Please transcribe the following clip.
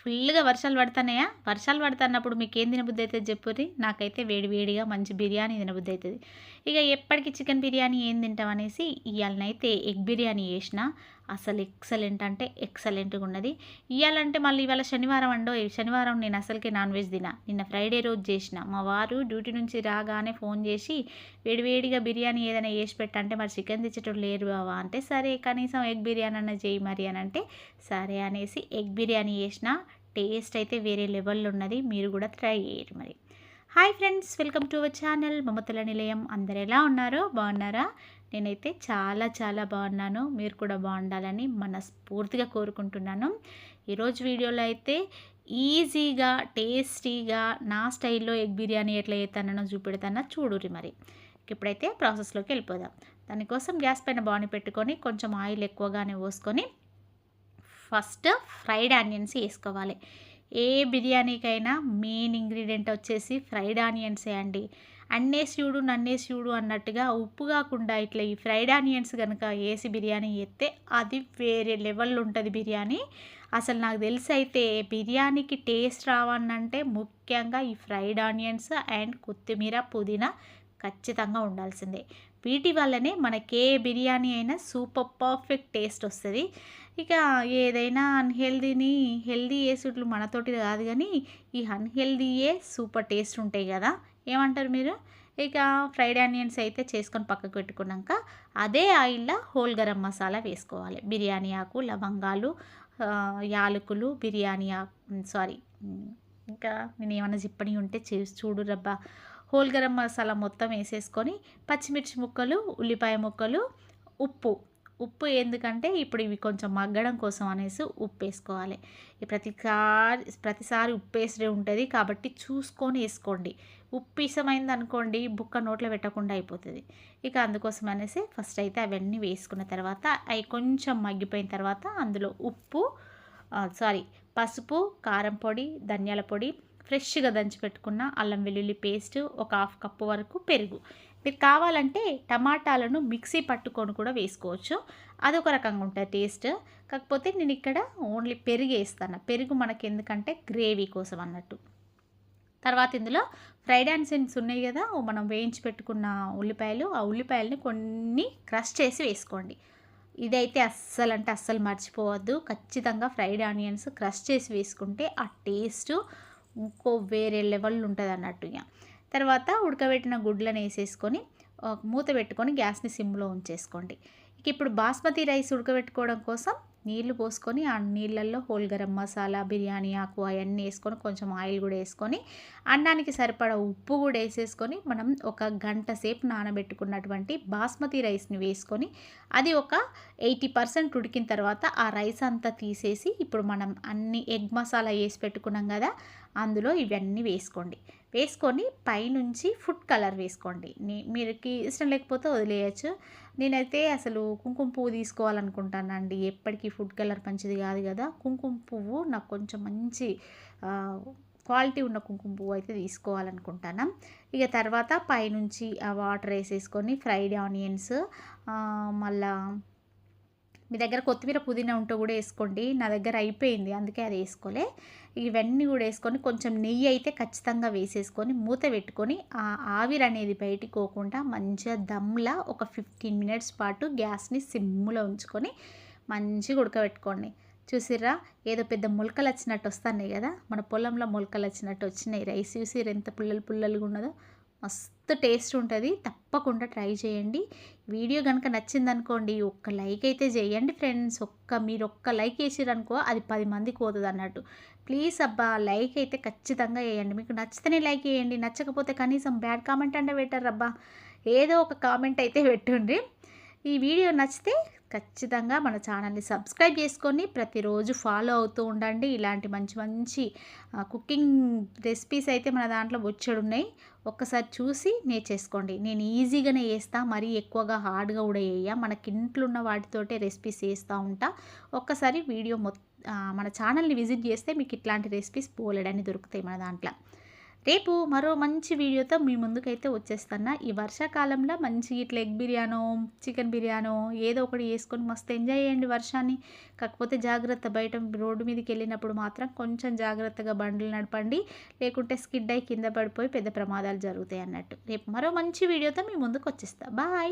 ఫుల్గా వర్షాలు పడుతున్నాయా వర్షాలు పడుతున్నప్పుడు మీకు ఏం తినబుద్ధి అవుతుంది చెప్పుర్రి? నాకైతే వేడి వేడిగా మంచి బిర్యానీ తినబుద్ధి అవుతుంది ఇక ఎప్పటికీ చికెన్ బిర్యానీ ఏం తింటాం అనేసి ఇవాళనైతే ఎగ్ బిర్యానీ చేసిన అసలు ఎక్సలెంట్ అంటే ఎక్సలెంట్గా ఉన్నది. ఇవ్వాలంటే మళ్ళీ ఇవాళ శనివారం అండో శనివారం నేను అసలుకే నాన్ వెజ్ తిన. నిన్న ఫ్రైడే రోజు చేసిన. మా వారు డ్యూటీ నుంచి రాగానే ఫోన్ చేసి వేడివేడిగా బిర్యానీ ఏదైనా చేసి పెట్టంటే మరి చికెన్ తెచ్చేటోళ్ళు లేరు బావా అంటే సరే కనీసం ఎగ్ బిర్యానీ అన్న చేయి మరి అని అంటే సరే అనేసి ఎగ్ బిర్యానీ చేసిన. టేస్ట్ అయితే వేరే లెవెల్లో ఉన్నది. మీరు కూడా ట్రై చేయరు మరి. Hi friends welcome to our channel మమతల నిలయం. అందరు ఎలా ఉన్నారో? బాగున్నారా? నేనైతే చాలా చాలా బాగున్నాను. మీరు కూడా బాగుండాలని మనస్ఫూర్తిగా కోరుకుంటున్నాను. ఈరోజు వీడియోలో అయితే ఈజీగా టేస్టీగా నా స్టైల్లో ఎగ్ బిర్యానీ ఎట్లా అవుతానో చూపెడతానో? చూడురి మరి. ఇప్పుడైతే ప్రాసెస్లోకి వెళ్ళిపోదాం. దానికోసం గ్యాస్ పైన బాగుని పెట్టుకొని కొంచెం ఆయిల్ ఎక్కువగానే పోసుకొని ఫస్ట్ ఫ్రైడ్ ఆనియన్స్ వేసుకోవాలి. ఏ బిర్యానీకైనా మెయిన్ ఇంగ్రీడియంట్ వచ్చేసి ఫ్రైడ్ ఆనియన్సే అండి. అన్నేసియుడు నన్నేసియుడు అన్నట్టుగా ఉప్పు కాకుండా ఇట్లా ఈ ఫ్రైడ్ ఆనియన్స్ కనుక వేసి బిర్యానీ చేస్తే అది వేరే లెవెల్లో ఉంటుంది బిర్యానీ. అసలు నాకు తెలిసి అయితే బిర్యానీకి టేస్ట్ రావాలంటే ముఖ్యంగా ఈ ఫ్రైడ్ ఆనియన్స్ అండ్ కొత్తిమీర పుదీనా ఖచ్చితంగా ఉండాల్సిందే. వీటి వల్లనే మనకి ఏ బిర్యానీ అయినా సూపర్ పర్ఫెక్ట్ టేస్ట్ వస్తుంది. ఇక ఏదైనా అన్హెల్దీని హెల్దీ వేసుట్లు మనతోటి కాదు కానీ ఈ అన్హెల్దీయే సూపర్ టేస్ట్ ఉంటాయి కదా. ఏమంటారు మీరు? ఇక ఫ్రైడ్ ఆనియన్స్ అయితే చేసుకొని పక్కకు పెట్టుకున్నాక అదే ఆయిల్లో హోల్ గరం మసాలా వేసుకోవాలి. బిర్యానీ ఆకు లవంగాలు యాలకులు బిర్యానీ ఆకు సారీ ఇంకా నేను ఏమైనా చెప్పని ఉంటే చూడు రబ్బా. హోల్ గరం మసాలా మొత్తం వేసేసుకొని పచ్చిమిర్చి ముక్కలు ఉల్లిపాయ ముక్కలు ఉప్పు. ఉప్పు ఎందుకంటే ఇప్పుడు ఇవి కొంచెం మగ్గడం కోసం అనేసి ఉప్పు వేసుకోవాలి. ప్రతిసారి ప్రతిసారి ఉప్పు వేసే ఉంటుంది కాబట్టి చూసుకొని వేసుకోండి. ఉప్పు ఇసమైంది అనుకోండి బుక్క నోట్లో పెట్టకుండా అయిపోతుంది. ఇక అందుకోసం అనేసి ఫస్ట్ అయితే అవన్నీ వేసుకున్న తర్వాత అవి కొంచెం మగ్గిపోయిన తర్వాత అందులో ఉప్పు సారీ పసుపు కారం పొడి ధనియాల పొడి ఫ్రెష్గా దంచి పెట్టుకున్న అల్లం వెల్లుల్లి పేస్ట్ ఒక హాఫ్ కప్పు వరకు పెరుగు. మీరు కావాలంటే టమాటాలను మిక్సీ పట్టుకొని కూడా వేసుకోవచ్చు. అదొక రకంగా ఉంటుంది టేస్ట్. కాకపోతే నేను ఇక్కడ ఓన్లీ పెరుగు వేస్తాను. పెరుగు మనకి ఎందుకంటే గ్రేవీ కోసం అన్నట్టు. తర్వాత ఇందులో ఫ్రైడ్ ఆనియన్స్ ఉన్నాయి కదా మనం వేయించి పెట్టుకున్న ఉల్లిపాయలు ఆ ఉల్లిపాయలని కొన్ని క్రష్ చేసి వేసుకోండి. ఇదైతే అస్సలు అంటే అస్సలు మర్చిపోవద్దు. ఖచ్చితంగా ఫ్రైడ్ ఆనియన్స్ క్రష్ చేసి వేసుకుంటే ఆ టేస్ట్ ఇంకో వేరే లెవెల్ ఉంటుంది అన్నట్టు ఇక తర్వాత ఉడకబెట్టిన గుడ్లను వేసేసుకొని మూత పెట్టుకొని గ్యాస్ని సిమ్లో ఉంచేసుకోండి. ఇక ఇప్పుడు బాస్మతి రైస్ ఉడకబెట్టుకోవడం కోసం నీళ్ళు పోసుకొని ఆ నీళ్ళల్లో హోల్ గరం మసాలా బిర్యానీ ఆకు అవన్నీ వేసుకొని కొంచెం ఆయిల్ కూడా వేసుకొని అన్నానికి సరిపడా ఉప్పు కూడా వేసేసుకొని మనం ఒక గంట సేపు నానబెట్టుకున్నటువంటి బాస్మతి రైస్ని వేసుకొని అది ఒక ఎయిటీ పర్సెంట్ ఉడికిన తర్వాత ఆ రైస్ అంతా తీసేసి ఇప్పుడు మనం అన్ని ఎగ్ మసాలా వేసి పెట్టుకున్నాం కదా అందులో ఇవన్నీ వేసుకోండి. వేసుకొని పైనుంచి ఫుడ్ కలర్ వేసుకోండి. మీరుకి ఇష్టం లేకపోతే వదిలేయచ్చు. నేనైతే అసలు కుంకుమ పువ్వు తీసుకోవాలనుకుంటానండి. ఎప్పటికీ ఫుడ్ కలర్ మంచిది కాదు కదా. కుంకుమ పువ్వు నాకు కొంచెం మంచి క్వాలిటీ ఉన్న కుంకుమ పువ్వు అయితే తీసుకోవాలనుకుంటాను. ఇక తర్వాత పైనుంచి ఆ వాటర్ వేసేసుకొని ఫ్రైడ్ ఆనియన్స్ మళ్ళా మీ దగ్గర కొత్తిమీర పుదీనా ఉంటే కూడా వేసుకోండి. నా దగ్గర అయిపోయింది అందుకే అది వేసుకోలే. ఇవన్నీ కూడా వేసుకొని కొంచెం నెయ్యి అయితే ఖచ్చితంగా వేసేసుకొని మూత పెట్టుకొని ఆ ఆవిరి అనేది బయటికి పోకుండా మంచిగా దమ్లా ఒక ఫిఫ్టీన్ మినిట్స్ పాటు గ్యాస్ని సిమ్లో ఉంచుకొని మంచిగా ఉడకబెట్టుకోండి. చూసిర్రా? ఏదో పెద్ద మొలకలు వచ్చినట్టు వస్తున్నాయి కదా? మన పొలంలో మొలకలు వచ్చినట్టు వచ్చినాయి. రైస్ చూసిర్రు ఎంత పుల్లలు పుల్లలుగా ఉన్నదో? మస్తు టేస్ట్ ఉంటుంది. తప్పకుండా ట్రై చేయండి. వీడియో కనుక నచ్చిందనుకోండి ఒక్క లైక్ అయితే చేయండి ఫ్రెండ్స్. ఒక్క మీరు ఒక్క లైక్ వేసారనుకో అది పది మందికి పోతుంది అన్నట్టు ప్లీజ్ అబ్బా లైక్ అయితే ఖచ్చితంగా వేయండి మీకు నచ్చితేనే లైక్ వేయండి నచ్చకపోతే కనీసం బ్యాడ్ కామెంట్ అంటే పెట్టారు అబ్బా ఏదో ఒక కామెంట్ అయితే పెట్టుండ్రి ఈ వీడియో నచ్చితే ఖచ్చితంగా మన ఛానల్ని సబ్స్క్రైబ్ చేసుకొని ప్రతిరోజు ఫాలో అవుతూ ఉండండి. ఇలాంటి మంచి మంచి కుకింగ్ రెసిపీస్ అయితే మన దాంట్లో వచ్చాడున్నాయి. ఒక్కసారి చూసి నేర్చేసుకోండి నేను ఈజీగానే వేస్తా మరీ ఎక్కువగా హార్డ్గా కూడా వేయ మనకి ఇంట్లో ఉన్న వాటితోటే రెసిపీస్ వేస్తూ ఉంటా. ఒక్కసారి వీడియో మొ మన ఛానల్ని విజిట్ చేస్తే మీకు ఇట్లాంటి రెసిపీస్ పోలేడని దొరుకుతాయి మన దాంట్లో. రేపు మరో మంచి వీడియోతో మీ ముందుకైతే వచ్చేస్తాను. ఈ వర్షాకాలంలో మంచి ఇట్లా ఎగ్ బిర్యానో చికెన్ బిర్యానో ఏదో ఒకటి వేసుకొని మస్తు ఎంజాయ్ చేయండి వర్షాన్ని. కాకపోతే జాగ్రత్త బయట రోడ్డు మీదకి వెళ్ళినప్పుడు మాత్రం కొంచెం జాగ్రత్తగా బండ్లు నడపండి. లేకుంటే స్కిడ్ అయి కింద పడిపోయి పెద్ద ప్రమాదాలు జరుగుతాయి అన్నట్టు. రేపు మరో మంచి వీడియోతో మీ ముందుకు వచ్చేస్తా. బాయ్!